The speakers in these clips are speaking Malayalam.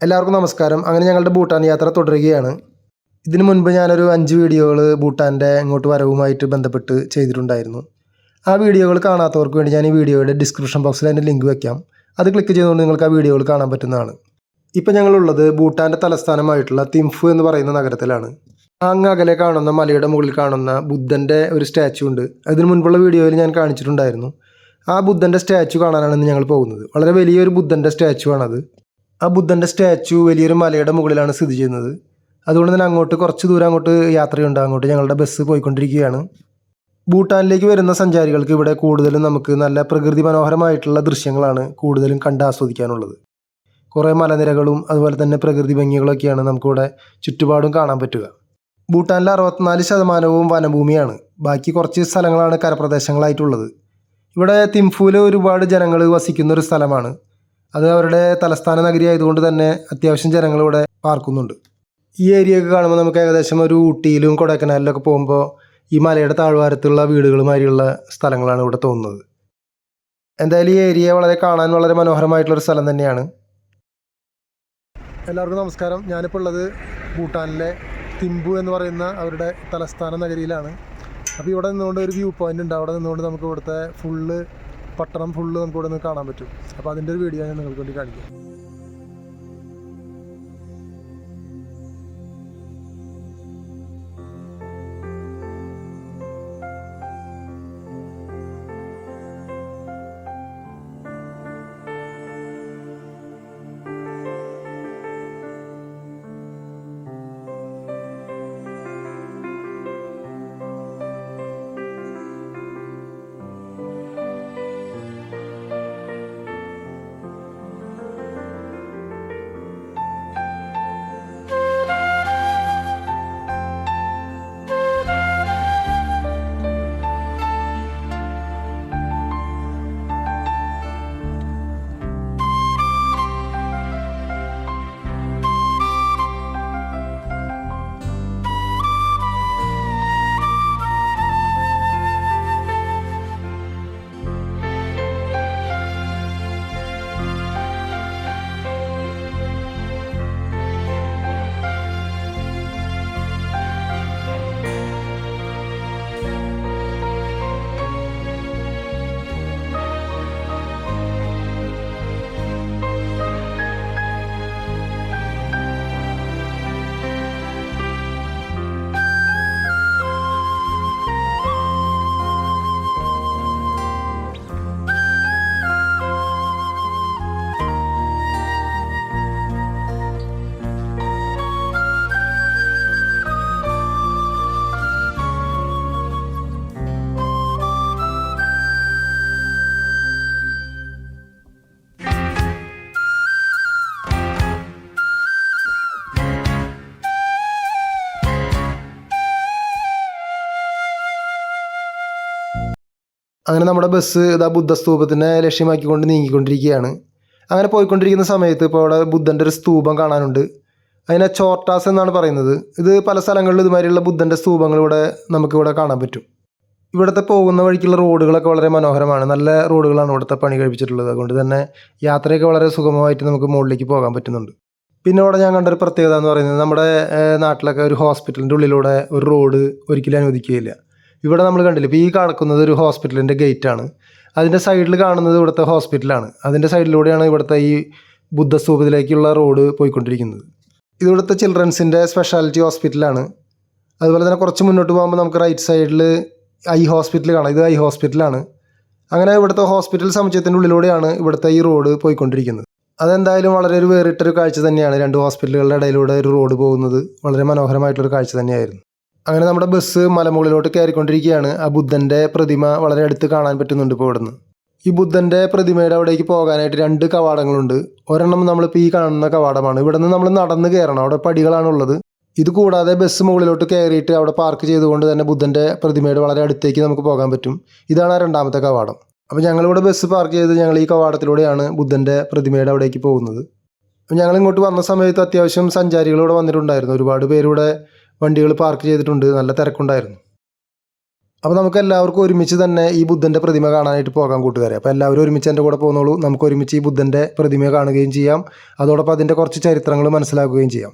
എല്ലാവർക്കും നമസ്കാരം. അങ്ങനെ ഞങ്ങളുടെ ഭൂട്ടാൻ യാത്ര തുടരുകയാണ്. ഇതിനു മുൻപ് ഞാനൊരു അഞ്ച് വീഡിയോകൾ ഭൂട്ടാന്റെ ഇങ്ങോട്ട് വരവുമായിട്ട് ബന്ധപ്പെട്ട് ചെയ്തിട്ടുണ്ടായിരുന്നു. ആ വീഡിയോകൾ കാണാത്തവർക്ക് വേണ്ടി ഞാൻ ഈ വീഡിയോയുടെ ഡിസ്ക്രിപ്ഷൻ ബോക്സിൽ അതിന്റെ ലിങ്ക് വെക്കാം. അത് ക്ലിക്ക് ചെയ്തുകൊണ്ട് നിങ്ങൾക്ക് ആ വീഡിയോകൾ കാണാൻ പറ്റുന്നതാണ്. ഇപ്പം ഞങ്ങളുള്ളത് ഭൂട്ടാന്റെ തലസ്ഥാനമായിട്ടുള്ള തിംഫു എന്ന് പറയുന്ന നഗരത്തിലാണ്. അങ്ങ് അകലെ കാണുന്ന മലയുടെ മുകളിൽ കാണുന്ന ബുദ്ധന്റെ ഒരു സ്റ്റാച്ചു ഉണ്ട്. അതിന് മുൻപുള്ള വീഡിയോയിൽ ഞാൻ കാണിച്ചിട്ടുണ്ടായിരുന്നു. ആ ബുദ്ധന്റെ സ്റ്റാച്ചു കാണാനാണ് ഇന്ന് ഞങ്ങൾ പോകുന്നത്. വളരെ വലിയൊരു ബുദ്ധന്റെ സ്റ്റാച്ചു ആണത് ആ ബുദ്ധന്റെ സ്റ്റാച്ചു വലിയൊരു മലയുടെ മുകളിലാണ് സ്ഥിതി ചെയ്യുന്നത്. അതുകൊണ്ട് തന്നെ അങ്ങോട്ട് കുറച്ച് ദൂരം അങ്ങോട്ട് യാത്രയുണ്ട്. അങ്ങോട്ട് ഞങ്ങളുടെ ബസ് പോയിക്കൊണ്ടിരിക്കുകയാണ്. ഭൂട്ടാനിലേക്ക് വരുന്ന സഞ്ചാരികൾക്ക് ഇവിടെ കൂടുതലും നമുക്ക് നല്ല പ്രകൃതി മനോഹരമായിട്ടുള്ള ദൃശ്യങ്ങളാണ് കൂടുതലും കണ്ട് ആസ്വദിക്കാനുള്ളത്. കുറേ മലനിരകളും അതുപോലെ തന്നെ പ്രകൃതി ഭംഗികളൊക്കെയാണ് നമുക്കിവിടെ ചുറ്റുപാടും കാണാൻ പറ്റുക. ഭൂട്ടാനിലെ അറുപത്തിനാല് ശതമാനവും വനഭൂമിയാണ്. ബാക്കി കുറച്ച് സ്ഥലങ്ങളാണ് കരപ്രദേശങ്ങളായിട്ടുള്ളത്. ഇവിടെ തിംഫുവിൽ ഒരുപാട് ജനങ്ങൾ വസിക്കുന്ന ഒരു സ്ഥലമാണ്. അത് അവരുടെ തലസ്ഥാന നഗരി ആയതുകൊണ്ട് തന്നെ അത്യാവശ്യം ജനങ്ങൾ ഇവിടെ പാർക്കുന്നുണ്ട്. ഈ ഏരിയയൊക്കെ കാണുമ്പോൾ നമുക്ക് ഏകദേശം ഒരു ഊട്ടിയിലും കൊടൈക്കനാലിലൊക്കെ പോകുമ്പോൾ ഈ മലയുടെ താഴ്വാരത്തുള്ള വീടുകളുമാരിയുള്ള സ്ഥലങ്ങളാണ് ഇവിടെ തോന്നുന്നത്. എന്തായാലും ഈ ഏരിയ വളരെ കാണാൻ വളരെ മനോഹരമായിട്ടുള്ളൊരു സ്ഥലം തന്നെയാണ്. എല്ലാവർക്കും നമസ്കാരം. ഞാനിപ്പോൾ ഉള്ളത് ഭൂട്ടാനിലെ തിമ്പു എന്ന് പറയുന്ന അവരുടെ തലസ്ഥാന നഗരിയിലാണ്. അപ്പോൾ ഇവിടെ നിന്നുകൊണ്ട് ഒരു വ്യൂ പോയിന്റ് ഉണ്ട്. അവിടെ നിന്നുകൊണ്ട് നമുക്ക് ഇവിടുത്തെ ഫുള്ള് പട്ടണം ഫുള്ള് നമുക്ക് ഇവിടെ നിന്ന് കാണാൻ പറ്റും. അപ്പോൾ അതിന്റെ ഒരു വീഡിയോ ഞാൻ നിങ്ങൾക്ക് വേണ്ടി കാണിക്കാം. അങ്ങനെ നമ്മുടെ ബസ് ഇതാ ബുദ്ധസ്തൂപത്തിനെ ലക്ഷ്യമാക്കിക്കൊണ്ട് നീങ്ങിക്കൊണ്ടിരിക്കുകയാണ്. അങ്ങനെ പോയിക്കൊണ്ടിരിക്കുന്ന സമയത്ത് ഇപ്പോൾ അവിടെ ബുദ്ധന്റെ ഒരു സ്തൂപം കാണാനുണ്ട്. അതിനെ ചോർട്ടാസ് എന്നാണ് പറയുന്നത്. ഇത് പല സ്ഥലങ്ങളിലും ഇതുമാതിരിയുള്ള ബുദ്ധന്റെ സ്തൂപങ്ങൾ ഇവിടെ നമുക്കിവിടെ കാണാൻ പറ്റും. ഇവിടുത്തെ പോകുന്ന വഴിക്കുള്ള റോഡുകളൊക്കെ വളരെ മനോഹരമാണ്. നല്ല റോഡുകളാണ് ഇവിടുത്തെ പണി കഴിപ്പിച്ചിട്ടുള്ളത്. അതുകൊണ്ട് തന്നെ യാത്രയൊക്കെ വളരെ സുഗമമായിട്ട് നമുക്ക് മുകളിലേക്ക് പോകാൻ പറ്റുന്നുണ്ട്. പിന്നെ ഇവിടെ ഞാൻ കണ്ടൊരു പ്രത്യേകത എന്ന് പറയുന്നത് നമ്മുടെ നാട്ടിലൊക്കെ ഒരു ഹോസ്പിറ്റലിന്റെ ഉള്ളിലൂടെ ഒരു റോഡ് ഒരിക്കലും അനുവദിക്കുകയില്ല. ഇവിടെ നമ്മൾ കണ്ടില്ല ഇപ്പോൾ ഈ കാണക്കുന്നത് ഒരു ഹോസ്പിറ്റലിന്റെ ഗേറ്റാണ്. അതിന്റെ സൈഡിൽ കാണുന്നത് ഇവിടുത്തെ ഹോസ്പിറ്റലാണ്. അതിന്റെ സൈഡിലൂടെയാണ് ഇവിടുത്തെ ഈ ബുദ്ധസ്തൂപത്തിലേക്കുള്ള റോഡ് പോയിക്കൊണ്ടിരിക്കുന്നത്. ഇത് ഇവിടുത്തെ ചിൽഡ്രൻസിന്റെ സ്പെഷ്യാലിറ്റി ഹോസ്പിറ്റലാണ്. അതുപോലെ തന്നെ കുറച്ച് മുന്നോട്ട് പോകുമ്പോൾ നമുക്ക് റൈറ്റ് സൈഡിൽ ഐ ഹോസ്പിറ്റൽ കാണാം. ഇത് ഐ ഹോസ്പിറ്റലാണ്. അങ്ങനെ ഇവിടുത്തെ ഹോസ്പിറ്റൽ സമുച്ചയത്തിന്റെ ഉള്ളിലൂടെയാണ് ഇവിടുത്തെ ഈ റോഡ് പോയിക്കൊണ്ടിരിക്കുന്നത്. അതെന്തായാലും വളരെ ഒരു വേറിട്ടൊരു കാഴ്ച തന്നെയാണ് രണ്ട് ഹോസ്പിറ്റലുകളുടെ ഇടയിലൂടെ ഒരു റോഡ് പോകുന്നത്. വളരെ മനോഹരമായിട്ടുള്ളൊരു കാഴ്ച തന്നെയായിരുന്നു. അങ്ങനെ നമ്മുടെ ബസ് മലമുകളിലോട്ട് കയറിക്കൊണ്ടിരിക്കുകയാണ്. ആ ബുദ്ധന്റെ പ്രതിമ വളരെ അടുത്ത് കാണാൻ പറ്റുന്നുണ്ട് ഇപ്പോൾ ഇവിടുന്ന്. ഈ ബുദ്ധന്റെ പ്രതിമയുടെ അവിടേക്ക് പോകാനായിട്ട് രണ്ട് കവാടങ്ങളുണ്ട്. ഒരെണ്ണം നമ്മളിപ്പോൾ ഈ കാണുന്ന കവാടമാണ്. ഇവിടെ നിന്ന് നമ്മൾ നടന്ന് കയറണം. അവിടെ പടികളാണുള്ളത് ഇത് കൂടാതെ ബസ് മുകളിലോട്ട് കയറിയിട്ട് അവിടെ പാർക്ക് ചെയ്തുകൊണ്ട് തന്നെ ബുദ്ധന്റെ പ്രതിമയുടെ വളരെ അടുത്തേക്ക് നമുക്ക് പോകാൻ പറ്റും. ഇതാണ് ആ രണ്ടാമത്തെ കവാടം. അപ്പോൾ ഞങ്ങളിവിടെ ബസ് പാർക്ക് ചെയ്ത് ഞങ്ങൾ ഈ കവാടത്തിലൂടെയാണ് ബുദ്ധന്റെ പ്രതിമയുടെ അവിടേക്ക് പോകുന്നത്. അപ്പോൾ ഞങ്ങൾ ഇങ്ങോട്ട് വന്ന സമയത്ത് അത്യാവശ്യം സഞ്ചാരികൾ ഇവിടെ വന്നിട്ടുണ്ടായിരുന്നു. ഒരുപാട് പേരിവിടെ വണ്ടികൾ പാർക്ക് ചെയ്തിട്ടുണ്ട്. നല്ല തിരക്കുണ്ടായിരുന്നു. അപ്പോൾ നമുക്ക് എല്ലാവർക്കും ഒരുമിച്ച് തന്നെ ഈ ബുദ്ധന്റെ പ്രതിമ കാണാനായിട്ട് പോകാൻ കൂട്ടുകാരെ. അപ്പോൾ എല്ലാവരും ഒരുമിച്ച് എന്റെ കൂടെ പോകുന്നുള്ളൂ. നമുക്ക് ഒരുമിച്ച് ഈ ബുദ്ധന്റെ പ്രതിമ കാണുകയും ചെയ്യാം. അതോടൊപ്പം അതിന്റെ കുറച്ച് ചരിത്രങ്ങൾ മനസ്സിലാക്കുകയും ചെയ്യാം.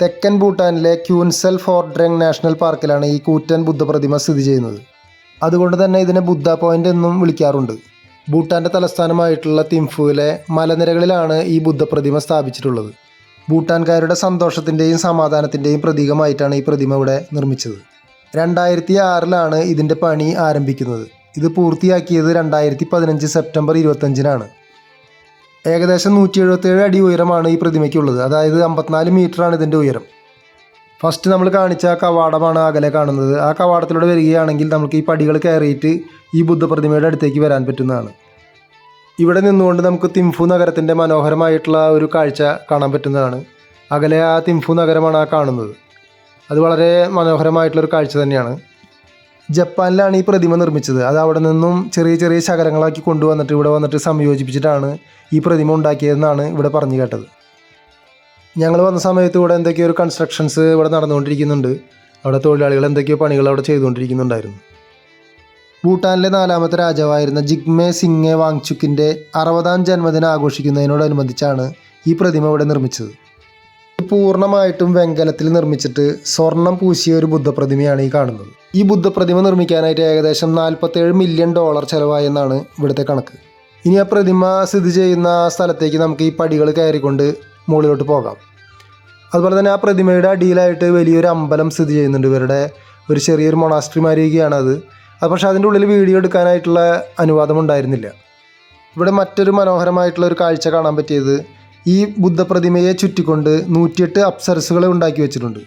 തെക്കൻ ഭൂട്ടാനിലെ ക്യൂൻസൽ ഫോർഡ്രങ് നാഷണൽ പാർക്കിലാണ് ഈ കൂറ്റൻ ബുദ്ധപ്രതിമ സ്ഥിതി ചെയ്യുന്നത്. അതുകൊണ്ട് തന്നെ ഇതിനെ ബുദ്ധ പോയിന്റ് എന്നും വിളിക്കാറുണ്ട്. ഭൂട്ടാന്റെ തലസ്ഥാനമായിട്ടുള്ള തിംഫുവിലെ മലനിരകളിലാണ് ഈ ബുദ്ധപ്രതിമ സ്ഥാപിച്ചിട്ടുള്ളത്. ഭൂട്ടാൻകാരുടെ സന്തോഷത്തിന്റെയും സമാധാനത്തിന്റെയും പ്രതീകമായിട്ടാണ് ഈ പ്രതിമ ഇവിടെ നിർമ്മിച്ചത്. രണ്ടായിരത്തി ആറിലാണ് ഇതിന്റെ പണി ആരംഭിക്കുന്നത്. ഇത് പൂർത്തിയാക്കിയത് രണ്ടായിരത്തി പതിനഞ്ച് സെപ്റ്റംബർ ഇരുപത്തഞ്ചിനാണ് ഏകദേശം നൂറ്റി എഴുപത്തേഴ് അടി ഉയരമാണ് ഈ പ്രതിമയ്ക്കുള്ളത്. അതായത് അമ്പത്തിനാല് മീറ്ററാണ് ഇതിന്റെ ഉയരം. ഫസ്റ്റ് നമ്മൾ കാണിച്ച ആ കവാടമാണ് അകലെ കാണുന്നത്. ആ കവാടത്തിലൂടെ വരികയാണെങ്കിൽ നമുക്ക് ഈ പടികൾ കയറിയിട്ട് ഈ ബുദ്ധപ്രതിമയുടെ അടുത്തേക്ക് വരാൻ പറ്റുന്നതാണ്. ഇവിടെ നിന്നുകൊണ്ട് നമുക്ക് തിംഫു നഗരത്തിന്റെ മനോഹരമായിട്ടുള്ള ഒരു കാഴ്ച കാണാൻ പറ്റുന്നതാണ്. അകലെ ആ തിംഫു നഗരമാണ് ആ കാണുന്നത്. അത് വളരെ മനോഹരമായിട്ടുള്ളൊരു കാഴ്ച തന്നെയാണ്. ജപ്പാനിലാണ് ഈ പ്രതിമ നിർമ്മിച്ചത്. അത് അവിടെ നിന്നും ചെറിയ ചെറിയ ശകലങ്ങളാക്കി കൊണ്ടുവന്നിട്ട് ഇവിടെ വന്നിട്ട് സംയോജിപ്പിച്ചിട്ടാണ് ഈ പ്രതിമ ഉണ്ടാക്കിയതെന്നാണ് ഇവിടെ പറഞ്ഞു കേട്ടത്. ഞങ്ങൾ വന്ന സമയത്ത് ഇവിടെ എന്തൊക്കെയോ ഒരു കൺസ്ട്രക്ഷൻസ് ഇവിടെ നടന്നുകൊണ്ടിരിക്കുന്നുണ്ട്. അവിടെ തൊഴിലാളികൾ എന്തൊക്കെയോ പണികൾ അവിടെ ചെയ്തുകൊണ്ടിരിക്കുന്നുണ്ടായിരുന്നു. ഭൂട്ടാനിലെ നാലാമത്തെ രാജാവായിരുന്ന ജിഗ്മേ സിംഗെ വാങ്ചുക്കിന്റെ അറുപതാം ജന്മദിനം ആഘോഷിക്കുന്നതിനോടനുബന്ധിച്ചാണ് ഈ പ്രതിമ ഇവിടെ നിർമ്മിച്ചത്. പൂർണമായിട്ടും വെങ്കലത്തിൽ നിർമ്മിച്ചിട്ട് സ്വർണം പൂശിയ ഒരു ബുദ്ധപ്രതിമയാണ് ഈ കാണുന്നത്. ഈ ബുദ്ധപ്രതിമ നിർമ്മിക്കാനായിട്ട് ഏകദേശം നാൽപ്പത്തേഴ് മില്യൺ ഡോളർ ചിലവായെന്നാണ് ഇവിടുത്തെ കണക്ക്. ഇനി ആ പ്രതിമ സ്ഥിതി ചെയ്യുന്ന സ്ഥലത്തേക്ക് നമുക്ക് ഈ പടികൾ കയറിക്കൊണ്ട് മുകളിലോട്ട് പോകാം. അതുപോലെ തന്നെ ആ പ്രതിമയുടെ അടിയിലായിട്ട് വലിയൊരു അമ്പലം സ്ഥിതി ചെയ്യുന്നുണ്ട്. ഇവരുടെ ഒരു ചെറിയൊരു മൊണാസ്ട്രി മാരിയൊക്കെയാണ് അത്. അത് പക്ഷേ അതിന്റെ ഉള്ളിൽ വീഡിയോ എടുക്കാനായിട്ടുള്ള അനുവാദം ഉണ്ടായിരുന്നില്ല. ഇവിടെ മറ്റൊരു മനോഹരമായിട്ടുള്ള ഒരു കാഴ്ച കാണാൻ പറ്റിയത് ഈ ബുദ്ധപ്രതിമയെ ചുറ്റിക്കൊണ്ട് നൂറ്റിയെട്ട് അപ്സരസുകൾ ഉണ്ടാക്കി വെച്ചിട്ടുണ്ട്.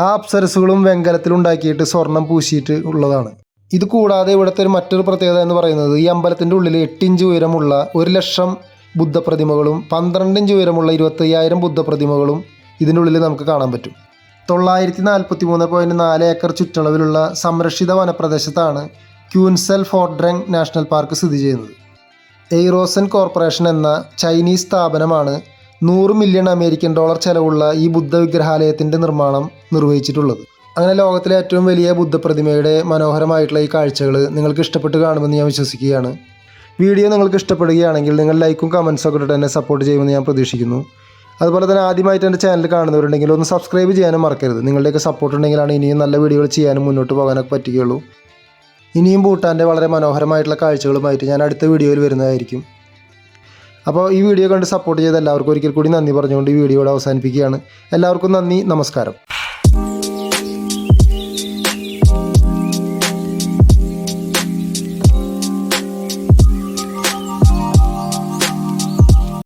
ആ അപ്സരസുകളും വെങ്കലത്തിൽ ഉണ്ടാക്കിയിട്ട് സ്വർണം പൂശിയിട്ട് ഉള്ളതാണ്. ഇത് കൂടാതെ ഇവിടുത്തെ ഒരു മറ്റൊരു പ്രത്യേകത എന്ന് പറയുന്നത് ഈ അമ്പലത്തിന്റെ ഉള്ളിൽ എട്ടിഞ്ച് ഉയരമുള്ള ഒരു ലക്ഷം ബുദ്ധപ്രതിമകളും പന്ത്രണ്ട് ഇഞ്ച് ഉയരമുള്ള ഇരുപത്തയ്യായിരം ബുദ്ധപ്രതിമകളും ഇതിന്റെ ഉള്ളിൽ നമുക്ക് കാണാൻ പറ്റും. തൊള്ളായിരത്തി നാൽപ്പത്തി മൂന്ന് പോയിന്റ് നാല് ഏക്കർ ചുറ്റളവിലുള്ള സംരക്ഷിത വനപ്രദേശത്താണ് ക്യൂൻസെൽ ഫോർഡ്രങ് നാഷണൽ പാർക്ക് സ്ഥിതി ചെയ്യുന്നത്. എയ്റോസൻ കോർപ്പറേഷൻ എന്ന ചൈനീസ് സ്ഥാപനമാണ് നൂറ് മില്യൺ അമേരിക്കൻ ഡോളർ ചെലവുള്ള ഈ ബുദ്ധ വിഗ്രഹാലയത്തിന്റെ നിർമ്മാണം നിർവഹിച്ചിട്ടുള്ളത്. അങ്ങനെ ലോകത്തിലെ ഏറ്റവും വലിയ ബുദ്ധപ്രതിമയുടെ മനോഹരമായിട്ടുള്ള ഈ കാഴ്ചകൾ നിങ്ങൾക്ക് ഇഷ്ടപ്പെട്ട് കാണുമെന്ന് ഞാൻ വിശ്വസിക്കുകയാണ്. വീഡിയോ നിങ്ങൾക്ക് ഇഷ്ടപ്പെടുകയാണെങ്കിൽ നിങ്ങൾ ലൈക്കും കമൻസും ഒക്കെ ഇട്ടിട്ട് എന്നെ സപ്പോർട്ട് ചെയ്യുമെന്ന് ഞാൻ പ്രതീക്ഷിക്കുന്നു. അതുപോലെ തന്നെ ആദ്യമായിട്ട് എന്റെ ചാനൽ കാണുന്നവരുണ്ടെങ്കിൽ ഒന്ന് സബ്സ്ക്രൈബ് ചെയ്യാനും മറക്കരുത്. നിങ്ങളുടെയൊക്കെ സപ്പോർട്ട് ഉണ്ടെങ്കിലാണ് ഇനിയും നല്ല വീഡിയോകൾ ചെയ്യാനും മുന്നോട്ട് പോകാനൊക്കെ പറ്റുകയുള്ളൂ. ഇനിയും ഭൂട്ടാന്റെ വളരെ മനോഹരമായിട്ടുള്ള കാഴ്ചകളുമായിട്ട് ഞാൻ അടുത്ത വീഡിയോയിൽ വരുന്നതായിരിക്കും. അപ്പോൾ ഈ വീഡിയോ കണ്ട് സപ്പോർട്ട് ചെയ്ത എല്ലാവർക്കും ഒരിക്കൽ കൂടി നന്ദി പറഞ്ഞുകൊണ്ട് ഈ വീഡിയോ അവസാനിപ്പിക്കുകയാണ്. എല്ലാവർക്കും നന്ദി നമസ്കാരം.